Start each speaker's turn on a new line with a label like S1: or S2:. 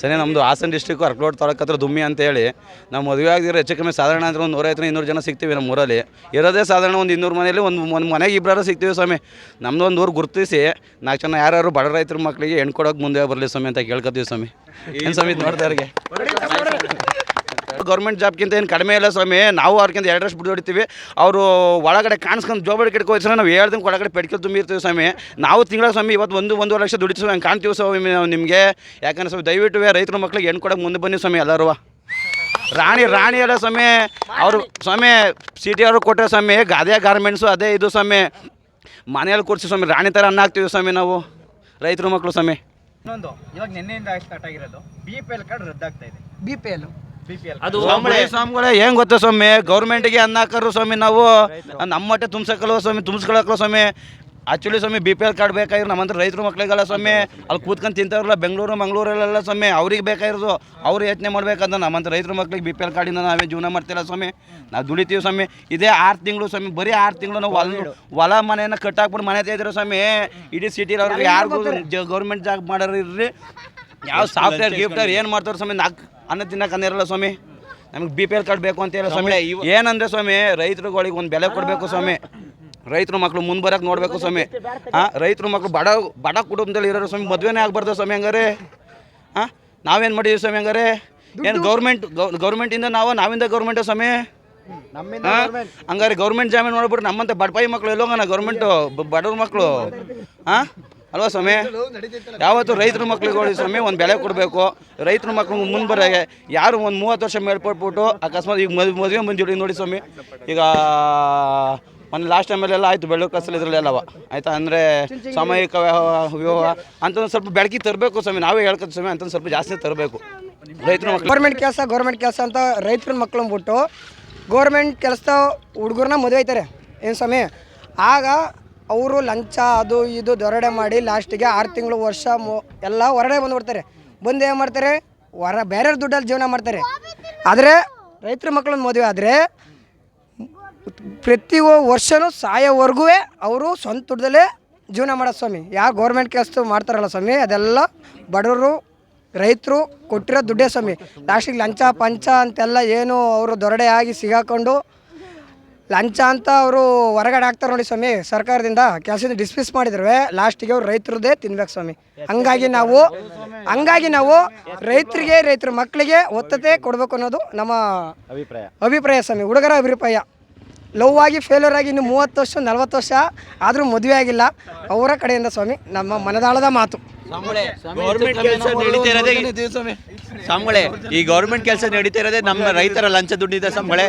S1: ಸರಿ ನಮ್ಮದು ಹಾಸನ ಡಿಸ್ಟಿಕ್ಕು ಅರ್ಕಲೋಡ್ ತಾಲೂಕು ದುಮ್ಮಿ ಅಂತ ಹೇಳಿ. ನಾವು ಮದುವೆ ಆಗಿದ್ರೆ ಹೆಚ್ಚು ಕಮ್ಮಿ ಸಾಧಾರಣ ಅಂದರೆ ಒಂದು ನೂರೈವತ್ತು ಇನ್ನೂರು ಜನ ಸಿಗ್ತೀವಿ ನಮ್ಮ ಊರಲ್ಲಿ ಇರೋದೇ ಸಾಧಾರಣ ಒಂದು ಇನ್ನೂರು ಮನೆಯಲ್ಲಿ ಒಂದು ಒಂದು ಮನೆಗೆ ಇಬ್ಬರು ಸಿಗ್ತೀವಿ ಸ್ವಾಮಿ. ನಮ್ಮದು ಒಂದು ಊರು ಗುರುತಿಸಿ ನಾಲ್ಕು ಜನ ಯಾರು ಬಡ ರೈತರ ಮಕ್ಕಳಿಗೆ ಹೆಣ್ಕೊಡೋಕೆ ಮುಂದೆ ಬರಲಿ ಸ್ವಾಮಿ ಅಂತ ಕೇಳ್ಕೊತೀವಿ ಸ್ವಾಮಿ. ಏನು ಸ್ವಾಮಿ ನೋಡ್ದವ್ರಿಗೆ ಗೌರ್ಮೆಂಟ್ ಜಾಬ್ಗಿಂತ ಏನು ಕಡಿಮೆ ಇಲ್ಲ ಸ್ವಾಮಿ. ನಾವು ಅವ್ರಿಗಿಂತ ಎರಡು ವರ್ಷ ಹೊಡಿತೀವಿ ಅವರು ಒಳಗಡೆ ಕಾಣಿಸ್ಕೊಂಡು ಜೋಬಡಿ ಕಿಡ್ಕೊ ಹೋಯ್ತಾರೆ ನಾವು ಹೇಳ್ದಂಗೆ ಒಳಗಡೆ ಪೆಟ್ಕೆ ತುಂಬಿರ್ತೀವಿ ಸ್ವಾಮಿ. ನಾವು ತಿಂಗಳ ಸ್ವಾಮಿ ಇವತ್ತು ಒಂದು ಒಂದೂವರೆ ಲಕ್ಷ ದುಡಿತೀವಿ ಹಂಗೆ ಕಾಣ್ತೀವಿ ಸ್ವಾಮಿ ನಾವು ನಿಮಗೆ. ಯಾಕಂದ್ರೆ ಸ್ವಾಮಿ ದಯವಿಟ್ಟು ರೈತರ ಮಕ್ಳಿಗೆ ಹೆಣ್ಣು ಕೊಡೋಕೆ ಮುಂದೆ ಬನ್ನಿ ಸ್ವಾಮಿ ಎಲ್ಲರೂ. ರಾಣಿ ರಾಣಿ ಅಲ್ಲ ಸ್ವಾಮಿ. ಅವರು ಸ್ವಾಮಿ ಸಿಟಿ ಅವರು ಕೊಟ್ಟರೆ ಸ್ವಾಮಿ ಗಾದೆ ಗಾರ್ಮೆಂಟ್ಸು ಅದೇ ಇದು ಸ್ವಾಮಿ. ಮನೆಯಲ್ಲಿ ಕೂರಿಸಿ ಸ್ವಾಮಿ ರಾಣಿ ಥರ ಅನ್ನ ಹಾಕ್ತೀವಿ ಸ್ವಾಮಿ ನಾವು. ರೈತರ ಮಕ್ಕಳು ಸ್ವಾಮಿ.
S2: ಇನ್ನೊಂದು ಇವಾಗ ನಿನ್ನೆಯಿಂದ ಸ್ಟಾರ್ಟ್ ಆಗಿರೋದು ಬಿ ಪಿ ಎಲ್ ಕಾರ್ಡ್ ರದ್ದಾಗ್ತಾ ಇದೆ.
S3: B P L
S2: B P L
S4: ಅದು
S1: ಸ್ವಾಮಿಗಳೇ ಸ್ವಾಮಿಗಳೇ ಏನು ಗೊತ್ತಾ ಸ್ವಾಮಿ? ಗೌರ್ಮೆಂಟ್ಗೆ ಅನ್ನ ಹಾಕರು ಸ್ವಾಮಿ ನಾವು. ನಮ್ಮ ಮಟ್ಟೆ ತುಂಬ್ಸಕ್ಕಲ್ವ ಸ್ವಾಮಿ ತುಂಬಿಸ್ಕೊಳಕಲ್ಲ ಸ್ವಾಮಿ. ಆಕ್ಚುಲಿ ಸ್ವಾಮಿ ಬಿ ಪಿ ಎಲ್ ಕಾರ್ಡ್ ಬೇಕಾಗಿರೋ ನಮ್ಮಂತ ರೈತರು ಮಕ್ಳಿಗೆಲ್ಲ ಸ್ವಾಮಿ. ಅಲ್ಲಿ ಕೂತ್ಕೊಂಡು ತಿಂತಾರಲ್ಲ ಬೆಂಗಳೂರು ಮಂಗಳೂರಲ್ಲೆಲ್ಲ ಸ್ವಾಮಿ. ಅವ್ರಿಗೆ ಬೇಕಾಗಿರೋದು. ಅವ್ರು ಯೋಚನೆ ಮಾಡ್ಬೇಕಂದ್ರೆ ನಮ್ಮಂತ ರೈತರ ಮಕ್ಳಿಗೆ ಬಿ ಪಿ ಎಲ್ ಕಾರ್ಡಿಂದ ನಾವೇ ಜೀವನ ಮಾಡ್ತಿಲ್ಲ ಸ್ವಾಮಿ. ನಾವು ದುಡಿತೀವಿ ಸ್ವಾಮಿ. ಇದೇ ಆರು ತಿಂಗಳು ಸ್ವಾಮಿ ಬರೀ ಆರು ತಿಂಗಳು ನಾವು ಹೊಲ ಹೊಲ ಮನೆಯನ್ನು ಕಟ್ಟಾಕ್ಬಿಟ್ಟು ಮನೆ ತೆಗೆದಿರೋ ಸ್ವಾಮಿ. ಇಡೀ ಸಿಟಿಲಿ ಅವ್ರಿಗೆ ಯಾರಿಗೂ ಗೌರ್ಮೆಂಟ್ ಜಾಬ್ ಮಾಡೋರು ಇರ್ರಿ. ಯಾವ ಸಾಫ್ಟ್ವೇರ್ ಗಿಫ್ಟರ್ ಏನು ಮಾಡ್ತಾರೆ ಸ್ವಾಮಿ ನಾಲ್ಕು ಅನ್ನ ತಿನ್ನಕ್ಕೆ ಅನ್ನಿರಲ್ಲ ಸ್ವಾಮಿ. ನಮಗೆ ಬಿ ಪಿ ಎಲ್ ಕಾರ್ಡ್ ಬೇಕು ಅಂತ ಹೇಳಿ ಸ್ವಾಮಿ. ಏನಂದ್ರೆ ಸ್ವಾಮಿ ರೈತರುಗಳಿಗೆ ಒಂದು ಬೆಲೆ ಕೊಡಬೇಕು ಸ್ವಾಮಿ. ರೈತರು ಮಕ್ಕಳು ಮುಂದೆ ಬರಕ್ಕೆ ನೋಡಬೇಕು ಸ್ವಾಮಿ. ಹಾಂ ರೈತರು ಮಕ್ಕಳು ಬಡ ಬಡ ಕುಟುಂಬದಲ್ಲಿ ಇರೋರು ಸ್ವಾಮಿ ಮದುವೆನೇ ಆಗಬಾರ್ದು ಸ್ವಾಮಿ ಹಂಗಾರೆ. ಹಾಂ ನಾವೇನು ಮಾಡಿದ್ವಿ ಸ್ವಾಮಿ ಹಂಗಾರೆ? ಏನು ಗೌರ್ಮೆಂಟ್ ಗೌರ್ಮೆಂಟಿಂದ ನಾವು ನಾವಿಂದ ಗೌರ್ಮೆಂಟ್ ಸ್ವಾಮಿ? ಹಂಗಾರೆ ಗೌರ್ಮೆಂಟ್ ಜಾಮೀನು ನೋಡ್ಬಿಟ್ಟು ನಮ್ಮಂತ ಬಡಪಾಯಿ ಮಕ್ಕಳು ಎಲ್ಲೋಗಣ ಗೌರ್ಮೆಂಟು ಬಡವ್ರ ಮಕ್ಕಳು ಹಾಂ ಅಲ್ವಾ ಸ್ವಾಮಿ? ಯಾವತ್ತು ರೈತರ ಮಕ್ಳಿಗೆ ಸ್ವಾಮಿ ಒಂದು ಬೆಲೆ ಕೊಡಬೇಕು. ರೈತರ ಮಕ್ಳು ಮುಂದೆ ಬರೋಗೆ ಯಾರು ಒಂದು ಮೂವತ್ತು ವರ್ಷ ಮೇಲ್ಪಟ್ಬಿಟ್ಟು ಅಕಸ್ಮಾತ್ ಈಗ ಮದುವೆ ಮದುವೆ ಬಂದ್ಬಿಡಿ ನೋಡಿ ಸ್ವಾಮಿ. ಈಗ ಒಂದು ಲಾಸ್ಟ್ ಟೈಮಲ್ಲೆಲ್ಲ ಆಯಿತು ಬೆಳ್ಳು ಕಸಲು ಅವ ಆಯಿತಾ? ಅಂದರೆ ಸಾಮೂಹಿಕ ವಿವಾಹ ಅಂತ ಒಂದು ಸ್ವಲ್ಪ ಬೆಳಕಿ ತರಬೇಕು ಸ್ವಾಮಿ. ನಾವೇ ಹೇಳ್ಕೊತೀವಿ ಸ್ವಾಮಿ ಅಂತ ಸ್ವಲ್ಪ ಜಾಸ್ತಿ ತರಬೇಕು. ರೈತರ ಮಕ್ಳು
S3: ಗೌರ್ಮೆಂಟ್ ಕೆಲಸ ಗೌರ್ಮೆಂಟ್ ಕೆಲಸ ಅಂತ ರೈತರ ಮಕ್ಳನ್ನ ಬಿಟ್ಟು ಗೌರ್ಮೆಂಟ್ ಕೆಲಸ ಹುಡುಗರನ್ನ ಮದುವೆ ಆಯ್ತಾರೆ. ಏನು ಸ್ವಾಮಿ? ಆಗ ಅವರು ಲಂಚ, ಅದು ಇದು ದೊರಡೆ ಮಾಡಿ ಲಾಸ್ಟಿಗೆ ಆರು ತಿಂಗಳು ವರ್ಷ ಮು, ಎಲ್ಲ ಹೊರಗಡೆ ಬಂದುಬಿಡ್ತಾರೆ ಬಂದು ಏನು ಮಾಡ್ತಾರೆ? ಹೊರ, ಬೇರೆಯವ್ರ ದುಡ್ಡಲ್ಲಿ ಜೀವನ ಮಾಡ್ತಾರೆ. ಆದರೆ ರೈತರ ಮಕ್ಕಳನ್ನ ಮದುವೆ ಆದರೆ ಪ್ರತಿ ವರ್ಷವೂ ಸಾಯೋವರೆಗೂ ಅವರು ಸ್ವಂತ ದುಡ್ಡಲ್ಲೇ ಜೀವನ ಮಾಡೋ ಸ್ವಾಮಿ. ಯಾವ ಗೌರ್ಮೆಂಟ್ ಕೆಲಸ ಮಾಡ್ತಾರಲ್ಲ ಸ್ವಾಮಿ, ಅದೆಲ್ಲ ಬಡವರು, ರೈತರು ಕೊಟ್ಟಿರೋ ದುಡ್ಡೇ ಸ್ವಾಮಿ. ಲಾಸ್ಟಿಗೆ ಲಂಚ, ಪಂಚ ಅಂತೆಲ್ಲ ಏನು ಅವರು ದೊರಡೆ ಆಗಿ ಸಿಗಾಕೊಂಡು ಲಂಚ ಅಂತ ಅವರು ಹೊರಗಡೆ ಹಾಕ್ತಾರೆ ನೋಡಿ ಸ್ವಾಮಿ ಸರ್ಕಾರದಿಂದ ಕೆಲಸದಿಂದ ಡಿಸ್ಮಿಸ್ ಮಾಡಿದ್ರೆ ಲಾಸ್ಟಿಗೆ ಅವ್ರು ರೈತರದೇ ತಿನ್ಬೇಕು ಸ್ವಾಮಿ. ಹಂಗಾಗಿ ನಾವು ಹಂಗಾಗಿ ನಾವು ರೈತರಿಗೆ ರೈತರ ಮಕ್ಕಳಿಗೆ ಒತ್ತತೆ ಕೊಡಬೇಕು ಅನ್ನೋದು ನಮ್ಮ
S2: ಅಭಿಪ್ರಾಯ.
S3: ಅಭಿಪ್ರಾಯ ಸ್ವಾಮಿ ಹುಡುಗರ ಅಭಿಪ್ರಾಯ. ಲವ್ ಆಗಿ ಫೇಲ್ಯೂರ್ ಆಗಿ ಇನ್ನು ಮೂವತ್ತು ವರ್ಷ ನಲ್ವತ್ತು ವರ್ಷ ಆದರೂ ಮದುವೆ ಆಗಿಲ್ಲ. ಅವರ ಕಡೆಯಿಂದ ಸ್ವಾಮಿ ನಮ್ಮ ಮನದಾಳದ ಮಾತು.
S4: ಈ ಗೌರ್ಮೆಂಟ್ ಕೆಲಸ ನಡೀತಾ ಇರೋದೇ ನಮ್ಮ ರೈತರ ಲಂಚ ದುಡ್ಡಿದೆ ಸ್ವಾಮಿಗಳೇ.